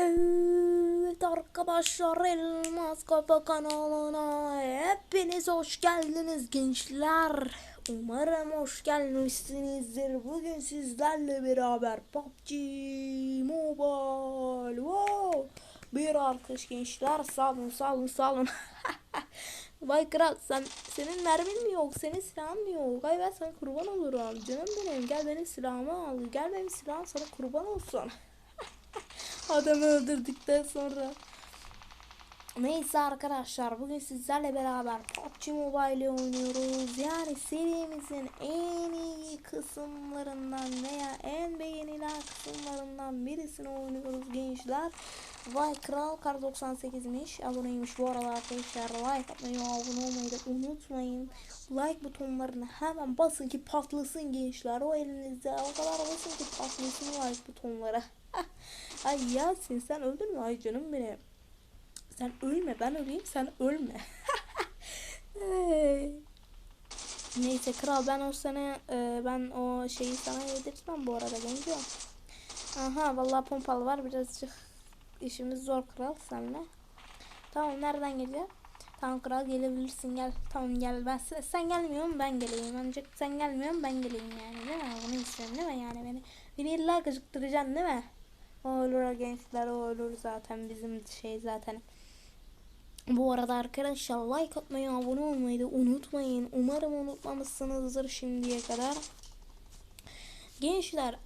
Evet arkadaşlar Elmas Kafa kanalına hepiniz hoş geldiniz gençler. Umarım hoş gelmişsinizdir. Bugün sizlerle beraber PUBG Mobile. Wow. Bir arkadaş gençler olun sağ olun. Vay kral sen senin mermin mi yok senin silahın mı yok ay ben sana kurban olurum canım benim gel benim silahımı al gel benim silahım sana kurban olsun adamı öldürdükten sonra neyse arkadaşlar bugün sizlerle beraber PUBG Mobile oynuyoruz yani serimizin en iyi kısımlarından veya en beğenilen kısımlarından birisini oynuyoruz gençler Vay Kral Kar 98'miş. Aboneymiş bu arada arkadaşlar. Like atmayı, abone olmayı da unutmayın. Like butonlarını hemen basın ki patlasın gençler. O elinizde o kadar basın ki patlasın like butonları. Ay Yasin sen öldün mü? Ay canım benim. Sen ölme ben öleyim sen ölme. Neyse kral ben o sene ben o şeyi sana yedirtmem bu arada genco. Aha vallahi pompalı var birazcık işimiz zor kral senle. Tamam nereden geliyor? Tamam kral gelebilirsin gel. Tamam gel ben sen, gelmiyorsun ben geleyim. Ancak sen gelmiyorsun ben geleyim yani değil mi? Bunu istiyorsun değil mi yani beni? Beni illa gıcıktıracaksın değil mi? O olur gençler o olur zaten bizim şey zaten. Bu arada arkadaşlar like atmayı, abone olmayı da unutmayın. Umarım unutmamışsınızdır şimdiye kadar. Gençler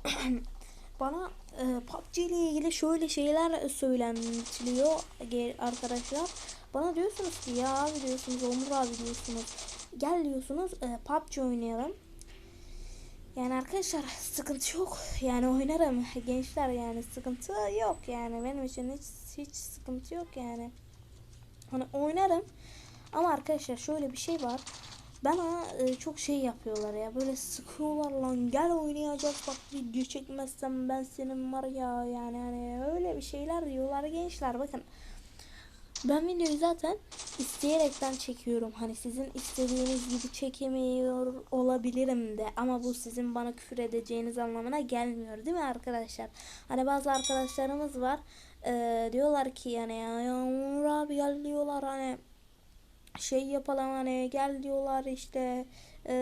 bana e, PUBG ile ilgili şöyle şeyler söyleniliyor arkadaşlar. Bana diyorsunuz ki ya abi diyorsunuz Onur abi diyorsunuz. Gel diyorsunuz e, PUBG oynayalım. Yani arkadaşlar sıkıntı yok. Yani oynarım gençler yani sıkıntı yok yani benim için hiç hiç sıkıntı yok yani. Hani oynarım. Ama arkadaşlar şöyle bir şey var. Bana e, çok şey yapıyorlar ya. Böyle sıkıyorlar lan. Gel oynayacağız. Bak video çekmezsem ben senin var ya. Yani hani öyle bir şeyler diyorlar gençler. Bakın. Ben videoyu zaten isteyerekten çekiyorum. Hani sizin istediğiniz gibi çekemiyor olabilirim de. Ama bu sizin bana küfür edeceğiniz anlamına gelmiyor değil mi arkadaşlar? Hani bazı arkadaşlarımız var. e, diyorlar ki yani ya Yağmur abi gel diyorlar hani şey yapalım hani gel diyorlar işte e,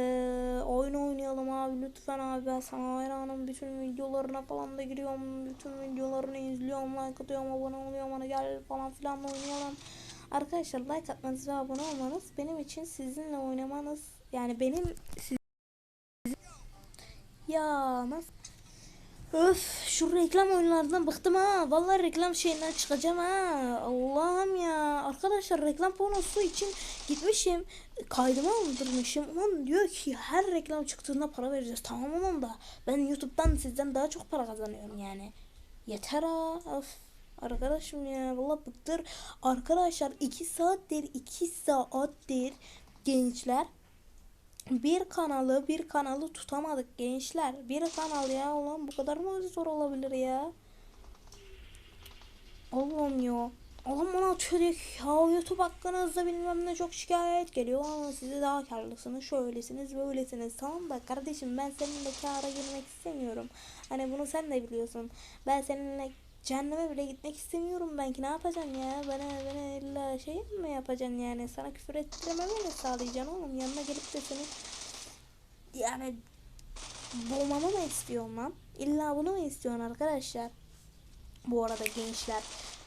oyun oynayalım abi lütfen abi. Ben sana hayranım bütün videolarına falan da giriyorum bütün videolarını izliyorum like atıyorum abone oluyorum hani gel falan filan oynayalım. Arkadaşlar like atmanız ve abone olmanız benim için sizinle oynamanız yani benim siz... ya nasıl Öf şu reklam oyunlarından bıktım ha. Vallahi reklam şeyinden çıkacağım ha. Allah'ım ya. Arkadaşlar reklam pornosu için gitmişim. Kaydımı aldırmışım. Ulan diyor ki her reklam çıktığında para vereceğiz. Tamam ulan da. Ben YouTube'dan sizden daha çok para kazanıyorum yani. Yeter ha. Öf. Arkadaşım ya vallahi bıktır. Arkadaşlar 2 saattir 2 saattir gençler bir kanalı bir kanalı tutamadık gençler. Bir kanal ya ulan bu kadar mı zor olabilir ya? Allah'ım ya. Allah'ım bana ki ya YouTube hakkınızda bilmem ne çok şikayet geliyor ama siz daha karlısınız şöylesiniz böylesiniz tamam da kardeşim ben seninle kâra girmek istemiyorum. Hani bunu sen de biliyorsun. Ben seninle cehenneme bile gitmek istemiyorum belki ne yapacaksın ya? Bana bana illa şey mi yapacaksın yani? Sana küfür ettirmemi mi sağlayacaksın oğlum? Yanına gelip de seni yani boğmamı mı istiyorsun lan? İlla bunu mu istiyorsun arkadaşlar? Bu arada gençler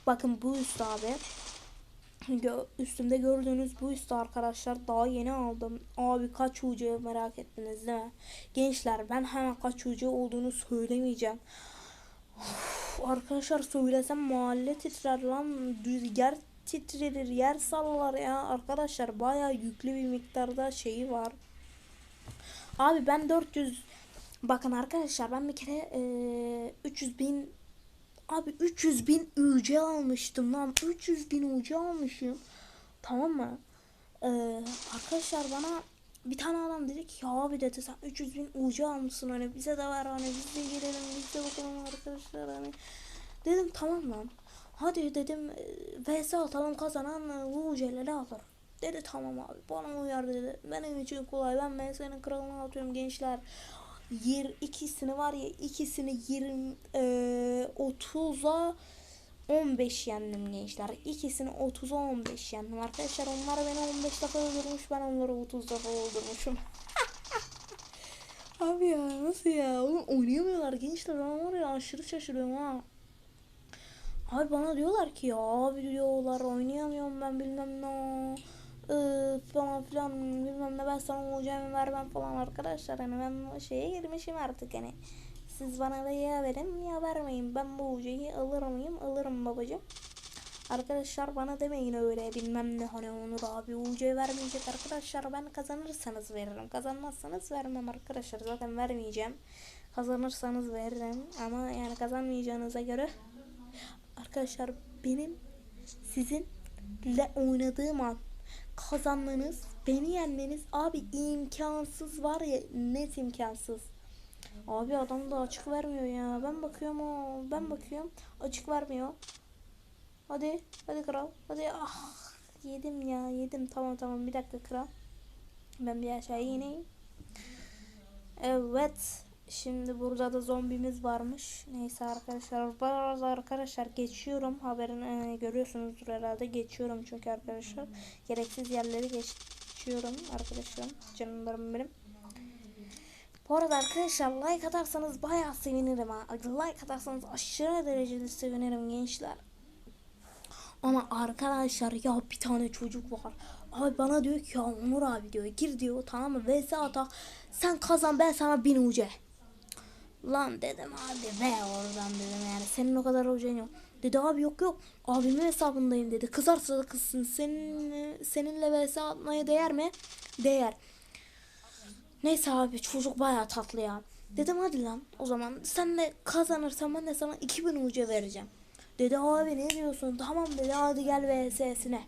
bakın bu üst abi. Üstümde gördüğünüz bu üstü arkadaşlar daha yeni aldım. Abi kaç ucu merak ettiniz değil mi? Gençler ben hemen kaç ucu olduğunu söylemeyeceğim. Arkadaşlar söylesem mahalle titrer lan rüzgar titrerir yer sallar ya. Arkadaşlar baya yüklü bir miktarda şeyi var. Abi ben 400 bakın arkadaşlar ben bir kere e, 300 bin abi 300 bin UC almıştım lan 300 bin UC almışım. Tamam mı? E, arkadaşlar bana bir tane adam dedi ki ya abi dedi sen 300 bin ucu almışsın hani bize de ver hani biz de girelim biz de bakalım arkadaşlar hani. Dedim tamam lan. Hadi dedim e, vs atalım kazanan e, bu ucuları alır. Dedi tamam abi bana uyar dedi. Benim için kolay ben vs'nin kralına atıyorum gençler. Yer ikisini var ya ikisini 20 e, 30'a 15 yendim gençler. İkisini 30'a 15 yendim. Arkadaşlar onlar beni 15 defa öldürmüş. Ben onları 30 defa öldürmüşüm. Abi ya nasıl ya? Oğlum oynayamıyorlar gençler. Ben var ya aşırı şaşırıyorum ha. Abi bana diyorlar ki ya abi diyorlar oynayamıyorum ben bilmem ne ıı, falan filan bilmem ne ben sana olacağımı vermem falan arkadaşlar hani ben şeye girmişim artık hani siz bana da ya verin. Ya vermeyin. Ben bu hocayı alır mıyım? Alırım babacım Arkadaşlar bana demeyin öyle bilmem ne. Hani Onur abi UC vermeyecek. Arkadaşlar ben kazanırsanız veririm. Kazanmazsanız vermem arkadaşlar. Zaten vermeyeceğim. Kazanırsanız veririm. Ama yani kazanmayacağınıza göre. Arkadaşlar benim sizinle oynadığım an kazanmanız beni yenmeniz abi imkansız var ya net imkansız abi adam da açık vermiyor ya ben bakıyorum o ben bakıyorum açık vermiyor Hadi, hadi kral. Hadi ah yedim ya yedim. Tamam tamam bir dakika kral. Ben bir aşağı ineyim. Evet. Şimdi burada da zombimiz varmış. Neyse arkadaşlar. Bazı arkadaşlar geçiyorum. Haberini e, görüyorsunuzdur herhalde. Geçiyorum çünkü arkadaşlar. Gereksiz yerleri geçiyorum arkadaşlarım. Canlarım benim. Bu arada arkadaşlar like atarsanız bayağı sevinirim ha. Like atarsanız aşırı derecede sevinirim gençler. Ama arkadaşlar ya bir tane çocuk var. Abi bana diyor ki ya Onur abi diyor gir diyor tamam mı vs atak sen kazan ben sana bin uca. Lan dedim hadi be oradan dedim yani senin o kadar ucun yok. Dedi abi yok yok abimin hesabındayım dedi. Kızarsa da kızsın senin, seninle vs atmaya değer mi? Değer. Neyse abi çocuk baya tatlı ya. Dedim hadi lan o zaman sen de kazanırsan ben de sana 2000 uca vereceğim. Dedi abi ne diyorsun? Tamam dedi hadi gel VS'sine.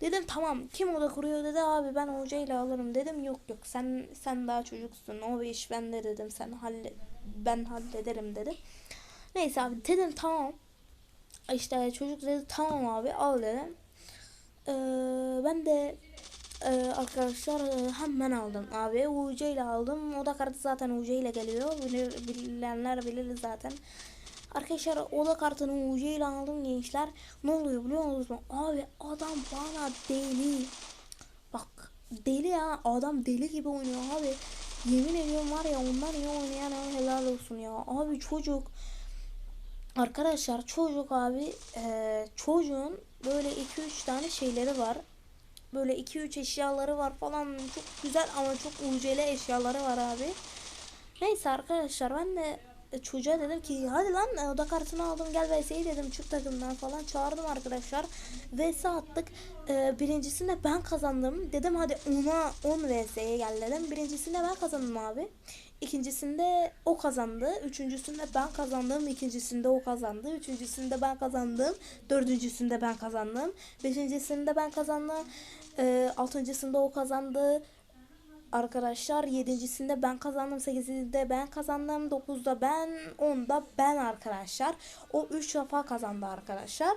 Dedim tamam kim oda kuruyor dedi abi ben hocayla alırım dedim yok yok sen sen daha çocuksun o iş bende dedim sen halle ben hallederim dedi. Neyse abi dedim tamam işte çocuk dedi tamam abi al dedim. Ee, ben de e, arkadaşlar e, hemen aldım abi UC ile aldım o da kartı zaten UC ile geliyor Bilir, bilenler bilir zaten. Arkadaşlar oda kartını UC ile aldım gençler. Ne oluyor biliyor musunuz? Abi adam bana deli. Bak deli ya adam deli gibi oynuyor abi. Yemin ediyorum var ya ondan iyi oynayan helal olsun ya. Abi çocuk Arkadaşlar çocuk abi e, çocuğun böyle 2-3 tane şeyleri var. Böyle 2-3 eşyaları var falan. Çok güzel ama çok ucele eşyaları var abi. Neyse arkadaşlar ben de çocuğa dedim ki hadi lan e, oda kartını aldım gel VS'yi dedim çık takımdan falan çağırdım arkadaşlar. VS attık. Ee, birincisinde ben kazandım. Dedim hadi ona 10 VS'ye gel dedim. Birincisinde ben kazandım abi. İkincisinde o kazandı. Üçüncüsünde ben kazandım. İkincisinde o kazandı. Üçüncüsünde ben kazandım. Dördüncüsünde ben kazandım. Beşincisinde ben kazandım. Ee, altıncısında o kazandı arkadaşlar. Yedincisinde ben kazandım. Sekizinde ben kazandım. Dokuzda ben. Onda ben arkadaşlar. O üç defa kazandı arkadaşlar.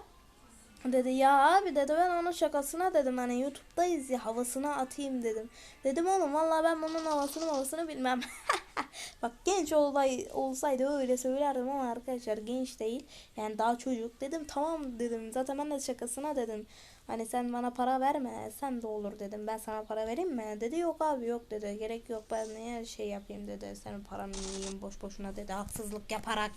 Dedi ya abi dedi ben onun şakasına dedim hani YouTube'dayız ya havasına atayım dedim. Dedim oğlum vallahi ben bunun havasını havasını bilmem. Bak genç olay, olsaydı öyle söylerdim ama arkadaşlar genç değil. Yani daha çocuk. Dedim tamam dedim. Zaten ben de şakasına dedim. Hani sen bana para verme. Sen de olur dedim. Ben sana para vereyim mi? Dedi yok abi yok dedi. Gerek yok ben niye şey yapayım dedi. Senin paranı yiyeyim boş boşuna dedi. Haksızlık yaparak.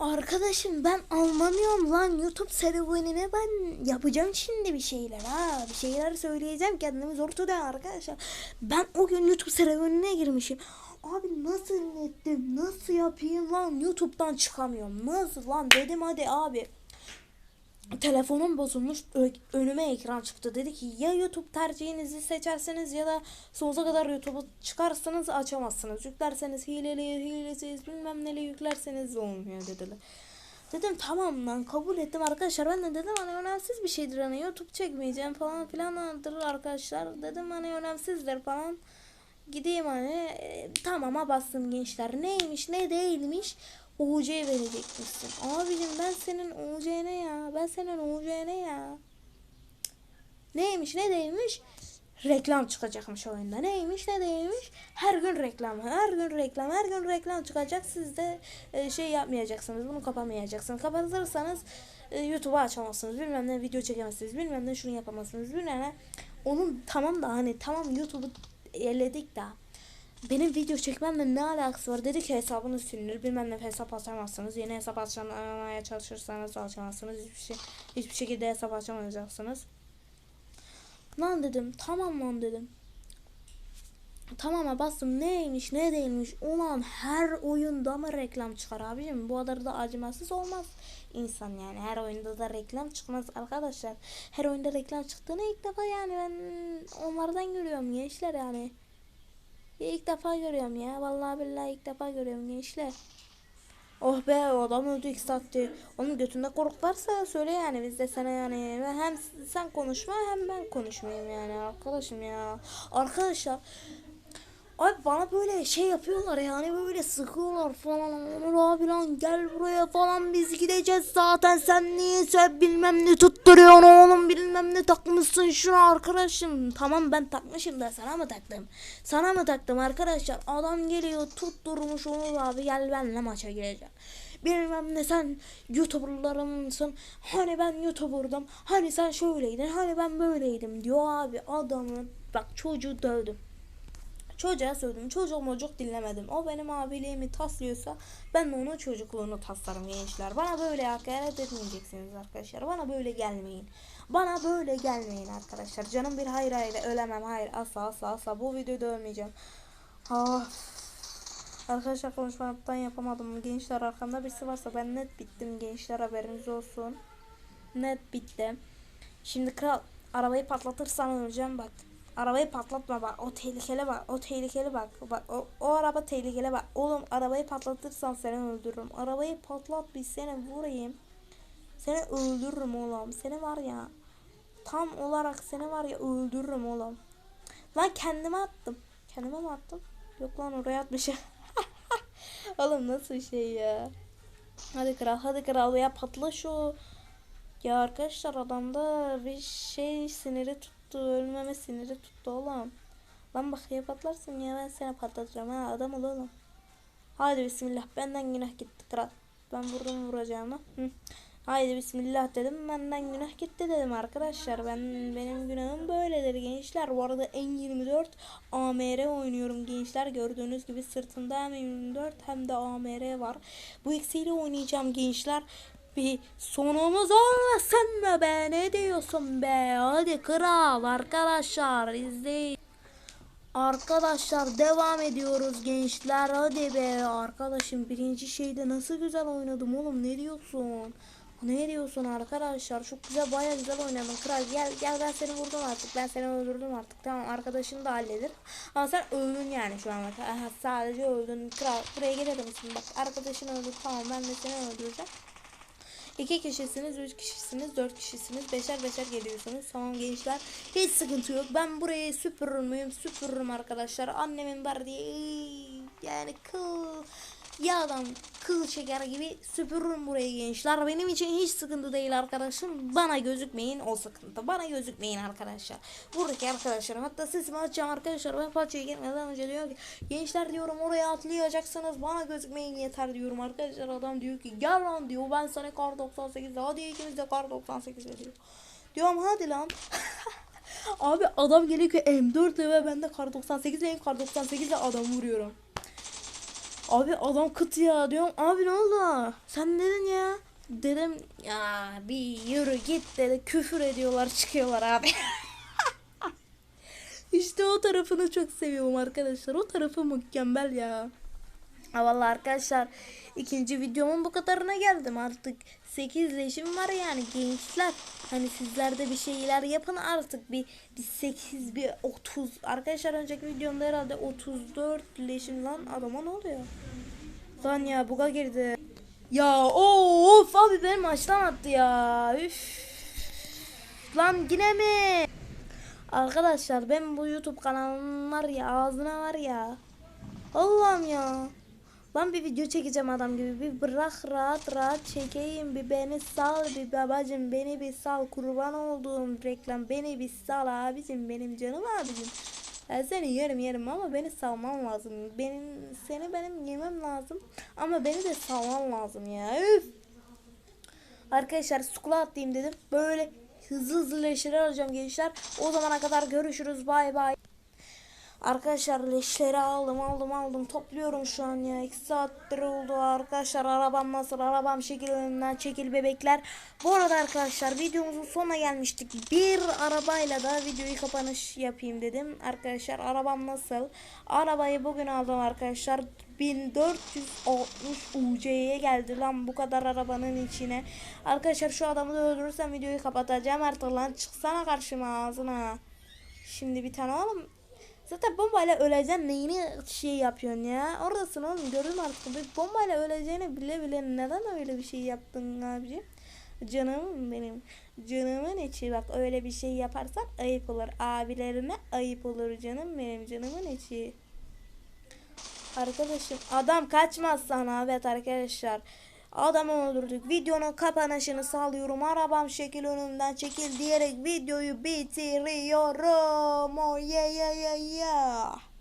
Arkadaşım ben anlamıyorum lan. YouTube serüvenine ben yapacağım şimdi bir şeyler ha. Bir şeyler söyleyeceğim kendimi zor tutuyor arkadaşlar. Ben o gün YouTube serüvenine girmişim. Abi nasıl ettim nasıl yapayım lan? YouTube'dan çıkamıyorum. Nasıl lan? Dedim hadi abi telefonum bozulmuş. Önüme ekran çıktı. Dedi ki ya YouTube tercihinizi seçerseniz ya da sonsuza kadar YouTube'u çıkarsanız açamazsınız. Yüklerseniz hileli hilesiz bilmem neli yüklerseniz olmuyor dediler. Dedim tamam lan kabul ettim arkadaşlar. Ben de dedim hani önemsiz bir şeydir hani YouTube çekmeyeceğim falan filandır arkadaşlar. Dedim hani önemsizdir falan. Gideyim hani e, tamama bastım gençler. Neymiş ne değilmiş UC verecekmişsin. Abicim ben senin UC'ne ya. Ben senin UC'ne ya. Neymiş ne değilmiş? reklam çıkacakmış oyunda. Neymiş ne değilmiş? Her gün reklam, her gün reklam, her gün reklam çıkacak. Siz de e, şey yapmayacaksınız. Bunu kapamayacaksınız. Kapatırsanız e, YouTube'a açamazsınız. Bilmem ne video çekemezsiniz. Bilmem ne şunu yapamazsınız. Bilmem ne. Onun tamam da hani tamam YouTube'u eledik de benim video çekmemle ne alakası var? Dedi ki hesabınız silinir. Bilmem ne hesap açamazsınız. Yeni hesap açmaya çalışırsanız açamazsınız. Hiçbir şey hiçbir şekilde hesap açamayacaksınız. Lan dedim. Tamam lan dedim. Tamama bastım neymiş ne değilmiş ulan her oyunda mı reklam çıkar abicim bu kadar da acımasız olmaz insan yani her oyunda da reklam çıkmaz arkadaşlar her oyunda reklam çıktığını ilk defa yani ben onlardan görüyorum gençler yani ilk defa görüyorum ya vallahi billahi ilk defa görüyorum gençler Oh be adam öldü ilk saatte. Onun götünde koruk varsa söyle yani biz de sana yani hem sen konuşma hem ben konuşmayayım yani arkadaşım ya. Arkadaşlar Abi bana böyle şey yapıyorlar yani böyle sıkıyorlar falan. Onur abi lan gel buraya falan biz gideceğiz zaten sen niye sen bilmem ne tutturuyorsun oğlum bilmem ne takmışsın şunu arkadaşım. Tamam ben takmışım da sana mı taktım? Sana mı taktım arkadaşlar? Adam geliyor tutturmuş Onur abi gel benimle maça gireceğim. Bilmem ne sen youtuberlarımsın. Hani ben youtuberdım. Hani sen şöyleydin. Hani ben böyleydim diyor abi adamın. Bak çocuğu dövdüm. Çocuğa söyledim. Çocuk dinlemedim. O benim abiliğimi taslıyorsa ben de onun çocukluğunu taslarım gençler. Bana böyle hakaret etmeyeceksiniz arkadaşlar. Bana böyle gelmeyin. Bana böyle gelmeyin arkadaşlar. Canım bir hayır hayır ölemem. Hayır asla asla asla. Bu videoda ölmeyeceğim. Ah. Arkadaşlar konuşmadan yapamadım. Gençler arkamda birisi varsa ben net bittim gençler haberiniz olsun. Net bittim. Şimdi kral arabayı patlatırsan öleceğim bak. Arabayı patlatma bak. O tehlikeli bak. O tehlikeli bak. Bak o, o araba tehlikeli bak. Oğlum arabayı patlatırsan seni öldürürüm. Arabayı patlat bir seni vurayım. Seni öldürürüm oğlum. Seni var ya. Tam olarak seni var ya öldürürüm oğlum. Lan kendime attım. Kendime mi attım? Yok lan oraya atmışım. oğlum nasıl şey ya. Hadi kral hadi kral ya patla şu. Ya arkadaşlar adamda bir şey siniri tuttu. Ölmeme siniri tuttu oğlum. Lan bak ya patlarsın ya ben seni patlatacağım ha adam ol oğlum. Haydi bismillah benden günah gitti kral. Ben vurdum vuracağımı. Hı. Haydi bismillah dedim benden günah gitti dedim arkadaşlar. Ben benim günahım böyledir gençler. Bu arada N24 AMR oynuyorum gençler. Gördüğünüz gibi sırtında hem M24 hem de AMR var. Bu ikisiyle oynayacağım gençler bir sonumuz olmasın mı be? Ne diyorsun be? Hadi kral arkadaşlar izleyin. Arkadaşlar devam ediyoruz gençler. Hadi be. Arkadaşım birinci şeyde nasıl güzel oynadım oğlum? Ne diyorsun? Ne diyorsun arkadaşlar? Çok güzel baya güzel oynadın kral gel gel ben seni vurdum artık. Ben seni öldürdüm artık. Tamam arkadaşın da halleder ama sen öldün yani şu an. Sadece öldün. Kral buraya gelelim misin bak arkadaşın öldü tamam ben de seni öldüreceğim İki kişisiniz, üç kişisiniz, dört kişisiniz, beşer beşer geliyorsunuz. Tamam gençler. Hiç sıkıntı yok. Ben burayı süpürür müyüm? Süpürürüm arkadaşlar. Annemin verdiği yani kıl yağdan kıl çeker gibi süpürürüm burayı gençler. Benim için hiç sıkıntı değil arkadaşım. Bana gözükmeyin o sıkıntı. Bana gözükmeyin arkadaşlar. Buradaki arkadaşlarım hatta sesimi açacağım arkadaşlar. Ben parçaya girmeden önce diyor ki gençler diyorum oraya atlayacaksınız. Bana gözükmeyin yeter diyorum arkadaşlar. Adam diyor ki gel lan diyor. Ben sana kar 98'de hadi ikimiz de kar 98'de diyor. Diyorum hadi lan. Abi adam geliyor ki M4 ve ben de kar 98 ile kar 98 ile adam vuruyorum. Abi adam kıt ya diyorum. Abi ne oldu? Sen dedin ya. Dedim ya bir yürü git dedi. Küfür ediyorlar çıkıyorlar abi. işte o tarafını çok seviyorum arkadaşlar. O tarafı mükemmel ya. Ha vallahi arkadaşlar ikinci videomun bu kadarına geldim. Artık 8 leşim var yani gençler. Hani sizler de bir şeyler yapın artık. Bir, bir 8 bir 30 arkadaşlar önceki videomda herhalde 34 leşim lan adama ne oluyor? Lan ya buga girdi. Ya of abi benim maçtan attı ya. Üf. Lan yine mi? Arkadaşlar ben bu youtube kanalım var ya ağzına var ya. Allah'ım ya Lan bir video çekeceğim adam gibi. Bir bırak rahat rahat çekeyim. Bir beni sal bir babacım. Beni bir sal. Kurban olduğum reklam. Beni bir sal abicim. Benim canım abicim. Ben seni yerim yerim ama beni salman lazım. Benim seni benim yemem lazım. Ama beni de salman lazım ya. Üf. Arkadaşlar skula atlayayım dedim. Böyle hızlı hızlı leşleri alacağım gençler. O zamana kadar görüşürüz. Bay bay. Arkadaşlar leşleri aldım aldım aldım. Topluyorum şu an ya. 2 saattir oldu arkadaşlar. Arabam nasıl? Arabam şekil önünden çekil bebekler. Bu arada arkadaşlar videomuzun sonuna gelmiştik. Bir arabayla da videoyu kapanış yapayım dedim. Arkadaşlar arabam nasıl? Arabayı bugün aldım arkadaşlar. 1460 UC'ye geldi lan bu kadar arabanın içine. Arkadaşlar şu adamı da öldürürsem videoyu kapatacağım. Artık lan çıksana karşıma ağzına. Şimdi bir tane oğlum Zaten bombayla öleceksin neyini şey yapıyorsun ya. Oradasın oğlum gördüm artık. Bir bombayla öleceğini bile bile neden öyle bir şey yaptın abicim? Canım benim. Canımın içi bak öyle bir şey yaparsan ayıp olur. Abilerine ayıp olur canım benim. Canımın içi. Arkadaşım adam kaçmaz sana evet arkadaşlar. Adamı öldürdük. Videonun kapanışını sağlıyorum. Arabam şekil önümden çekil diyerek videoyu bitiriyorum. Oh yeah yeah yeah yeah.